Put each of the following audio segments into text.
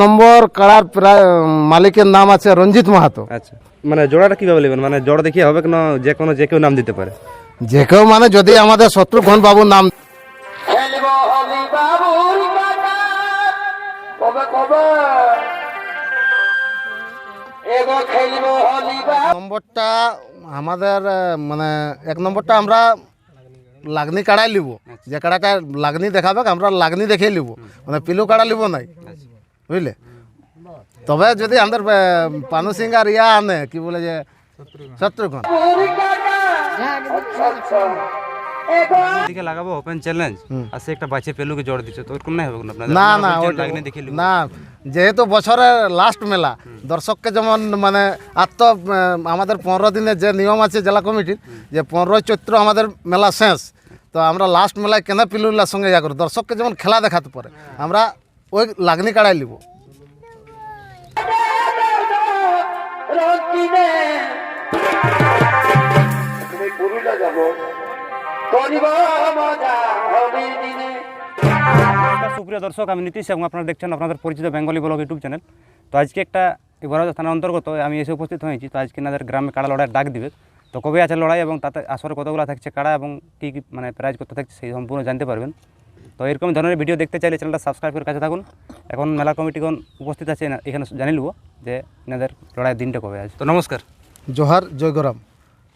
নম্বর কাড়ার প্রায় মালিকের নাম আছে রঞ্জিত মাহাতো। আচ্ছা। মানে জোড়াটা কীভাবে নেবেন? মানে জোড়া দেখিয়ে হবে কেন যে কোনো যে কেউ নাম দিতে পারে? যে কেউ মানে যদি আমাদের শত্রুঘ্ন বাবুর নাম নম্বরটা আমাদের মানে এক নম্বরটা আমরা লাগনি কাড়াই লিব। যে কাড়াটা লাগনি দেখাবে আমরা লাগনি দেখে লিব। মানে পিলু কাড়া লিব নাই। বুঝলে? তবে যদি আমাদের পানু সিং আর ইয়া আনে কি বলে যে শত্রুঘ্ন। কাটা এগো দিকে লাগাবো ওপেন চ্যালেঞ্জ আর সে একটা বাচ্চা পেলুকে জোড় দিচ্ছে। তো ওরকম নাই হবে কোনো না না লিখব। না যেহেতু বছরের লাস্ট মেলা দর্শককে যেমন মানে আত্ম আমাদের পনেরো দিনের যে নিয়ম আছে জেলা কমিটির যে পনেরোই চৈত্র আমাদের মেলা শেষ তো আমরা লাস্ট মেলায় কেন পিলুলার সঙ্গে ইয়া করি। দর্শককে যেমন খেলা দেখাতে পারে আমরা ওই লাগনি কাড়াই রকিনে সুপ্রিয় দর্শক আমি নীতিশ এবং আপনারা দেখছেন আপনাদের পরিচিত বেঙ্গলি ব্লগ ইউটিউব চ্যানেল তো আজকে একটা বড়বাজার থানার অন্তর্গত, আমি এসে উপস্থিত হয়েছি। তো আজকে এনাদের গ্রামে কাড়া লড়াইয়ের ডাক দিবে। তো কবে আছে লড়াই এবং তাতে আসরে কতগুলো থাকছে কাড়া এবং কী কী মানে প্রাইজ কত থাকছে, সেই সম্পূর্ণ জানতে পারবেন। তো এরকম ধরনের ভিডিও দেখতে চাইলে চ্যানেলটা সাবস্ক্রাইব করে কাছে থাকুন। এখন মেলা কমিটিগণ উপস্থিত আছে এখানে জানিয়ে নেব যে এনাদের লড়াইয়ের দিনটা কবে আছে তো নমস্কার। জোহার জয়গরাম।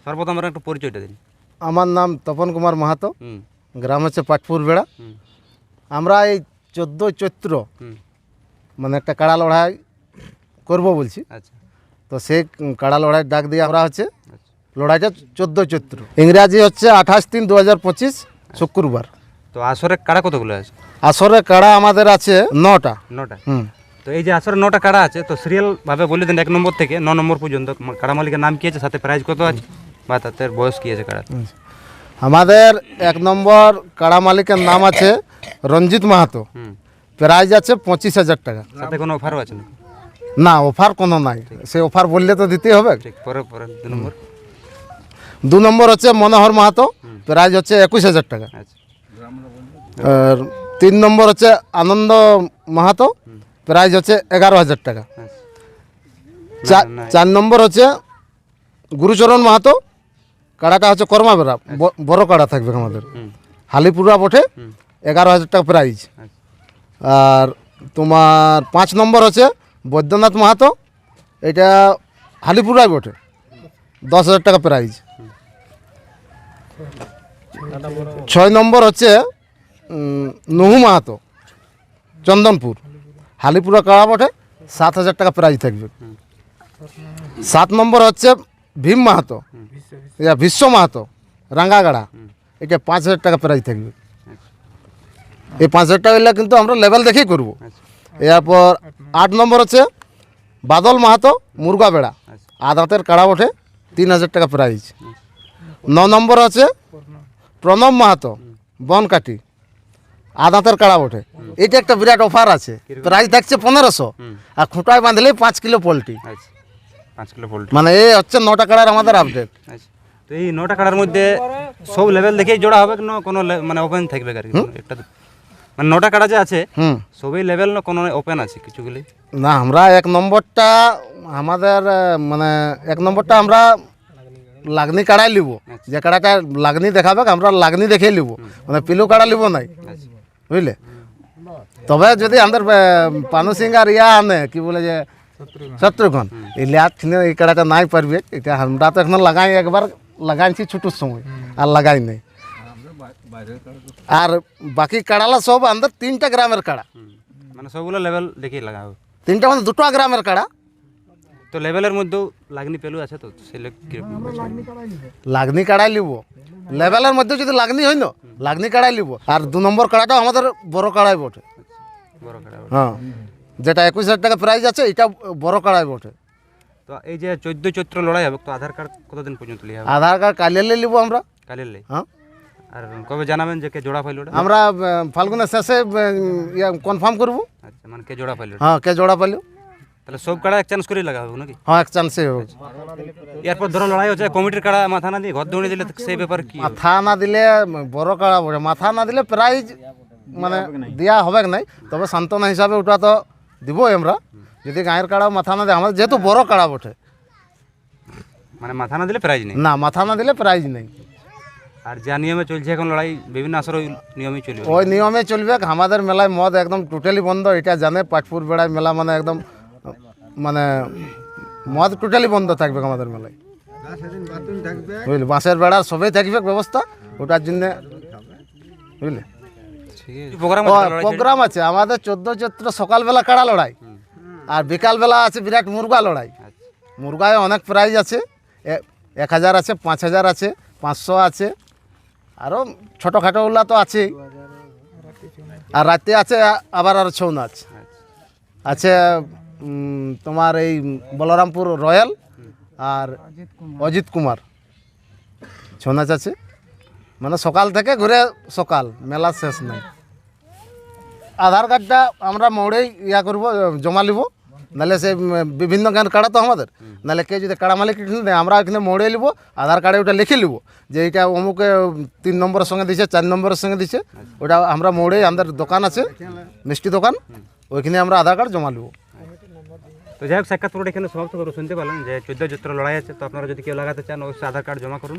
সর্বপ্রথম আমরা একটু পরিচয়টা দিন আমার নাম তপন কুমার মাহাতো। গ্রাম হচ্ছে পাটপুর বেড়া আমরা এই চোদ্দোই চৈত্র মানে একটা কাড়া লড়াই করব বলছি। আচ্ছা। তো সেই কাড়া লড়াই ডাক দিয়ে আমরা হচ্ছে আচ্ছা। লড়াইটা চোদ্দ চৈত্র। ইংরাজি হচ্ছে আঠাশ তিন দু হাজার পঁচিশ শুক্রবার। তো আসরে কাড়া কতগুলো আছে? আসরের কাড়া আমাদের আছে নটা। নটা। হুম। তো এই যে আসরে নটা কাড়া আছে তো সিরিয়াল ভাবে বলে দেন এক নম্বর থেকে ন নম্বর পর্যন্ত কাড়া মালিকের নাম কি আছে সাথে প্রাইজ কত আছে বা তাদের বয়স কি আছে কাড়া আমাদের এক নম্বর কাড়া মালিকের নাম আছে রঞ্জিত মাহাতো। প্রাইজ আছে পঁচিশ হাজার টাকা। সাথে কোনো অফারও আছে না না অফার কোনো নাই। সে অফার বললে তো দিতেই হবে। ঠিক পরে পরে দু নম্বর। দু নম্বর হচ্ছে মনোহর মাহাতো। প্রাইজ হচ্ছে একুশ হাজার টাকা। আচ্ছা। আর তিন নম্বর হচ্ছে আনন্দ মাহাতো প্রাইজ হচ্ছে এগারো হাজার টাকা। চা- চার নম্বর হচ্ছে গুরুচরণ মাহাতো কাড়াটা হচ্ছে কর্মাবেড়া ব- বড় কাড়া থাকবে আমাদের। হালিপুরা বটে এগারো হাজার টাকা প্রাইজ আর তোমার পাঁচ নম্বর হচ্ছে বৈদ্যনাথ মাহাতো এটা হালিপুরায় বটে দশ হাজার টাকা প্রাইজ ছয় নম্বর হচ্ছে নুহু মাহাতো। চন্দনপুর। হালিপুরা কাড়া বটে, সাত হাজার টাকা প্রাইজ থাকবে। সাত নম্বর হচ্ছে ভীম মাহাতো। ইয়া, বিশ্ব মাহাতো, রাঙ্গাগাড়া। এটা পাঁচ হাজার টাকা প্রাইজ থাকবে। এই পাঁচ হাজার টাকা কিন্তু আমরা লেভেল দেখেই করব। এরপর আট নম্বর হচ্ছে বাদল মাহাতো, মুরগা বেড়া। আদাতের কাড়া ওঠে তিন হাজার টাকা প্রাইজ ন নম্বর আছে প্রণব মাহাতো বনকাটি আদাতের কাড়া ওঠে এটা একটা বিরাট অফার আছে। প্রাইস থাকছে পনেরোশো। আর খুঁটায় বাঁধলেই পাঁচ কিলো পোলট্রি। আচ্ছা। পাঁচ কিলো পোল্ট্রি। মানে এই হচ্ছে নটা কাড়ার আমাদের আপডেট আচ্ছা। তো এই নটা কাড়ার মধ্যে সব লেভেল দেখেই জোড়া হবে না কোনো মানে ওপেন থাকবে আর কি একটা মানে নটা কাড়া যে আছে হুম। সবই লেভেল না কোনো ওপেন আছে কিছুগুলি? না আমরা এক নম্বরটা আমাদের মানে এক নম্বরটা আমরা লাগনি কাড়াই লিব। যে কাড়াটা লাগনি দেখাবে আমরা লাগনি দেখে লিব। মানে পিলু কাড়া লিব নাই। বুঝলে? তবে যদি আমাদের আহ, পানু সিং আর ইয়া আনে কি বলে যে শত্রুঘ্ন। এই লিয়ার ঠিনে এই কাড়াটা নাই পারবে এটা আমরা তো এখন লাগাই একবার লাগাইছি ছুটুর সময় আর লাগাই নাই। আর বাকি কাড়ালা সব আমাদের তিনটা গ্রামের কাড়া। হুম। মানে সবগুলো লেভেল দেখেই লাগা হবে তিনটা মানে দুটো গ্রামের কাড়া। তো লেভেলের মধ্যেও লাগনি পেলু আছে তো সেলে কীরকম লাগনি কাড়াই লিব। লেভেলের মধ্যে যদি লাগনি হয় না লাগনি কাড়াই লিব। আর দু নম্বর কাড়াটা আমাদের বড় কাড়াই বটে। বড় কাড়া হবে। হ্যাঁ যেটা একুশ হাজার টাকা প্রাইস আছে এটা বড় কাড়াই বটে। তো এই যে চোদ্দ চৈত্র লড়াই হবে তো আধার কার্ড কতদিন পর্যন্ত লিয়া হবে? আধার কার্ড কালিয়ে লিব আমরা। কালের লাই হ্যাঁ। আর কবে জানাবেন যে কে জোড়া পাইল আমরা ফাল্গুনের শেষে কনফার্ম করব। আচ্ছা মানে কে জোড়া পাইল হ্যাঁ কে জোড়া পাইল। তাহলে সব কাড়া এক চান্স করেই লাগা হবে নাকি? হ্যাঁ এক চান্সে হোক এরপর ধরো লড়াই হচ্ছে কমিটির কাড়া মাথা না দিয়ে ঘর দৌড়ে দিলে সেই ব্যাপার কি? মাথা না দিলে বড় কাড়া বটে। মাথা না দিলে প্রাইজ মানে দেওয়া হবে নাই? তবে সান্ত্বনা হিসাবে ওটা তো দিব আমরা। যদি গায়ের কাড়া মাথা না দেয় আমাদের যেহেতু বড় কাড়া বটে। মানে মাথা না দিলে প্রাইজ নেই? না মাথা না দিলে প্রাইজ নেই। আর যা নিয়মে চলছে এখন লড়াই বিভিন্ন আসর ওই নিয়মেই চলবে। ওই নিয়মে চলবে। আমাদের মেলায় মদ একদম টোটালি বন্ধ। এটা জানে পাটপুর বেড়ায় মেলা মানে একদম মানে মদ টোটালি বন্ধ থাকবে আমাদের মেলায়। বুঝলি? বাঁশের বেড়ার সবই থাকবে ব্যবস্থা ওটার জন্য বুঝলি? আছে প্রোগ্রাম আছে। আমাদের চোদ্দ চৈত্র সকালবেলা কাড়া লড়াই? আর বিকালবেলা আছে বিরাট মুরগা লড়াই। মুরগায় অনেক প্রাইজ আছে। এক হাজার আছে পাঁচ হাজার আছে পাঁচশো আছে। আরও ছোটোখাটোগুলা তো আছেই। আর রাতে আছে আবার আর ছৌ নাচ। আছে উম, তোমার এই বলরামপুর রয়্যাল আর অজিত কুমার। ছৌ আছে মানে সকাল থেকে ঘুরে সকাল, মেলা শেষ নাই। আধার কার্ডটা আমরা মোড়েই ইয়া করব, জমা নিব নাহলে সে বিভিন্ন গান কাড়া তো আমাদের। নাহলে কেউ যদি কাড়া মালিক দেয় আমরা এখানে মোড়ে নিব আধার কার্ডে ওটা লিখে নিব যে এইটা অমুকে তিন নম্বরের সঙ্গে দিছে, চার নম্বরের সঙ্গে দিছে, ওটা আমরা মোড়েই আমাদের দোকান আছে, মিষ্টি দোকান, ওইখানে আমরা আধার কার্ড জমা নিব তো যাই হোক, সাক্ষাৎ পুরোটা এখানে সমাপ্ত করে শুনতে পেলেন যে চোদ্দ চৈত্র লড়াই আছে। তো আপনারা যদি কেউ লাগাতে চান, অবশ্যই আধার কার্ড জমা করুন।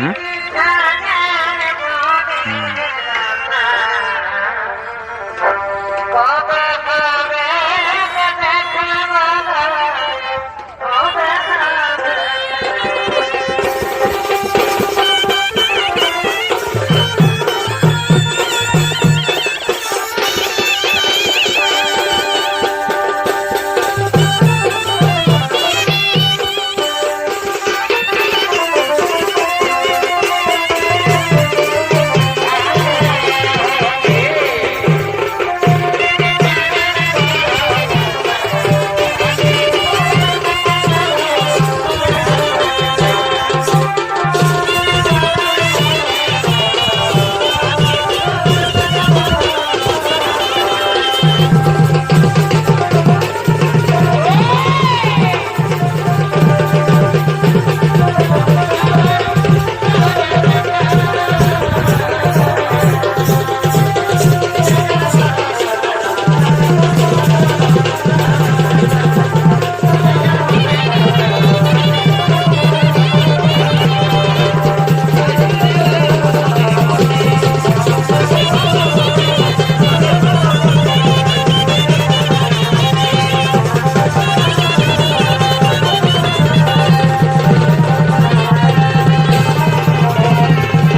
হুম